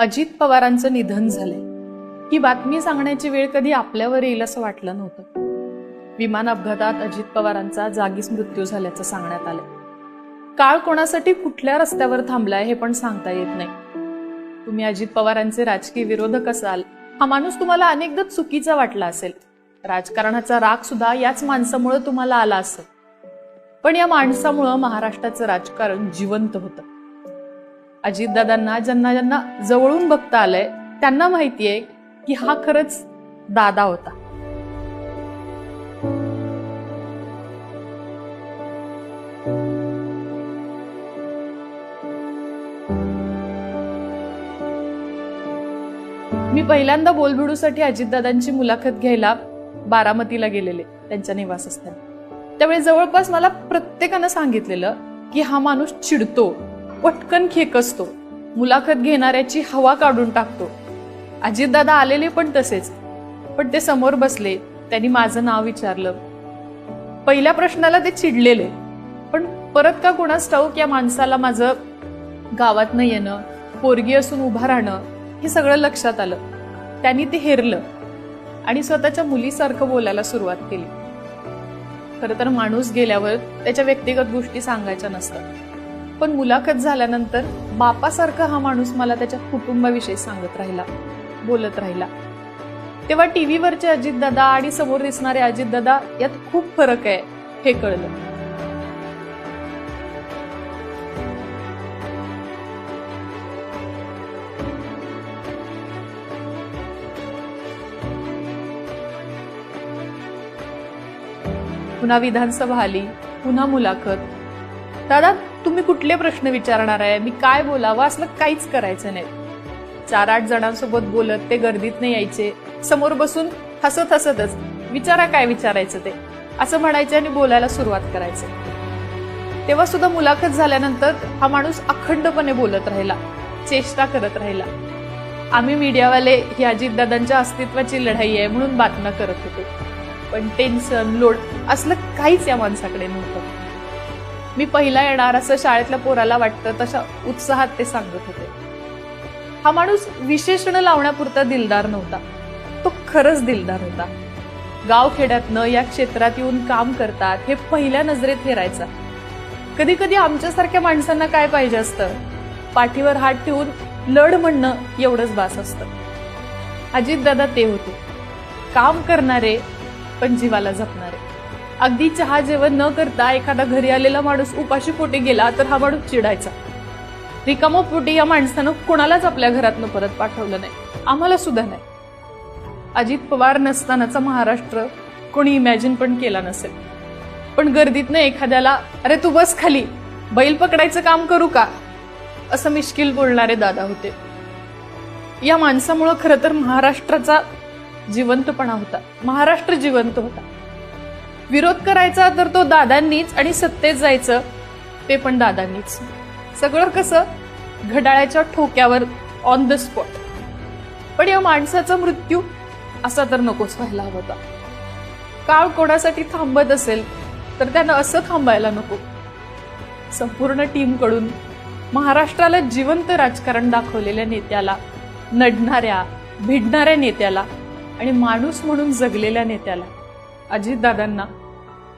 अजित पवारांचं निधन झालंय. ही बातमी सांगण्याची वेळ कधी आपल्यावर येईल असं वाटलं नव्हतं. विमान अपघातात अजित पवारांचा जागीच मृत्यू झाल्याचं सांगण्यात आलंय. काळ कोणासाठी कुठल्या रस्त्यावर थांबलाय हे पण सांगता येत नाही. तुम्ही अजित पवारांचे राजकीय विरोधक असाल हा माणूस तुम्हाला अनेकदा चुकीचा वाटला असेल. राजकारणाचा राग सुद्धा याच माणसामुळे तुम्हाला आला असेल. पण या माणसामुळं महाराष्ट्राचं राजकारण जिवंत होतं. अजितदादांना ज्यांना ज्यांना जवळून बघता आलंय त्यांना माहितीये की हा खरंच दादा होता. मी पहिल्यांदा बोलबिडूसाठी अजितदादांची मुलाखत घ्यायला बारामतीला गेलेले त्यांच्या निवासस्थानी. त्यावेळी जवळपास मला प्रत्येकानं सांगितलेलं की हा माणूस चिडतो. पटकन खेकसतो मुलाखत घेणाऱ्याची हवा काढून टाकतो. अजितदादा आलेले पण तसेच. पण ते समोर बसले. त्यांनी माझं नाव विचारलं. पहिल्या प्रश्नाला ते चिडलेले. पण परत का कोणास ठाऊक या माणसाला माझं गावातनं येणं पोरगी असून उभा राहणं हे सगळं लक्षात आलं. त्यांनी ते हेरलं आणि स्वतःच्या मुलीसारखं बोलायला सुरुवात केली. खरं तर माणूस गेल्यावर त्याच्या व्यक्तिगत गोष्टी सांगायच्या नसतात. पण मुलाखत झाल्यानंतर बापासारखा हा माणूस मला त्याच्या कुटुंबाविषयी सांगत राहिला बोलत राहिला. तेव्हा टीव्हीवरचे अजितदादा आणि समोर दिसणारे अजितदादा यात खूप फरक आहे हे कळलं. पुन्हा विधानसभा आली पुन्हा मुलाखत. दादा तुम्ही कुठले प्रश्न विचारणार आहे? मी काय बोलावं? असलं काहीच करायचं नाही. चार आठ जणांसोबत बोलत ते गर्दीत नाही यायचे. समोर बसून हसत हसतच विचारा काय विचारायचं ते. असं म्हणायचे आणि बोलायला सुरुवात करायचे. तेव्हा सुद्धा मुलाखत झाल्यानंतर हा माणूस अखंडपणे बोलत राहिला. चेष्टा करत राहिला. आम्ही मीडियावाले ही अजितदादांच्या अस्तित्वाची लढाई आहे म्हणून बातम्या करत होतो. पण टेन्शन लोड असलं काहीच या माणसाकडे नव्हतं. मी पहिला येणार असं शाळेतल्या पोराला वाटतं तशा उत्साहात ते सांगत होते. हा माणूस विशेषण लावण्यापुरता दिलदार नव्हता. तो खरंच दिलदार होता. गावखेड्यातनं या क्षेत्रात येऊन काम करतात हे पहिल्या नजरेत हेरायचा. कधी कधी आमच्यासारख्या माणसांना काय पाहिजे असतं? पाठीवर हात ठेवून लढ म्हणणं एवढंच बास असतं. अजितदादा ते होते. काम करणारे पण जीवाला जपणारे. अगदी चहा जेवण न करता एखादा घरी आलेला माणूस उपाशी पोटी गेला तर हा माणूस चिडायचा. रिकामो पोटी या माणसानं कोणालाच आपल्या घरातनं परत पाठवलं नाही. आम्हाला सुद्धा नाही. अजित पवार नसतानाचा महाराष्ट्र कोणी इमॅजिन पण केला नसेल. पण गर्दीतनं एखाद्याला अरे तू बस खाली बैल पकडायचं काम करू का? असं मिश्किल बोलणारे दादा होते. या माणसामुळं खरं तर महाराष्ट्राचा जिवंतपणा होता. महाराष्ट्र जिवंत होता. विरोध करायचा तर तो दादांनीच आणि सत्तेत जायचं ते पण दादांनीच. सगळं कसं? घडाळ्याच्या ठोक्यावर ऑन द स्पॉट पण या माणसाचा मृत्यू असा तर नकोच व्हायला हवा होता. काळ कोणासाठी थांबत असेल तर त्यानं असं थांबायला नको. संपूर्ण टीमकडून महाराष्ट्राला जिवंत राजकारण दाखवलेल्या नेत्याला नडणाऱ्या भिडणाऱ्या नेत्याला आणि माणूस म्हणून जगलेल्या नेत्याला अजितदादांना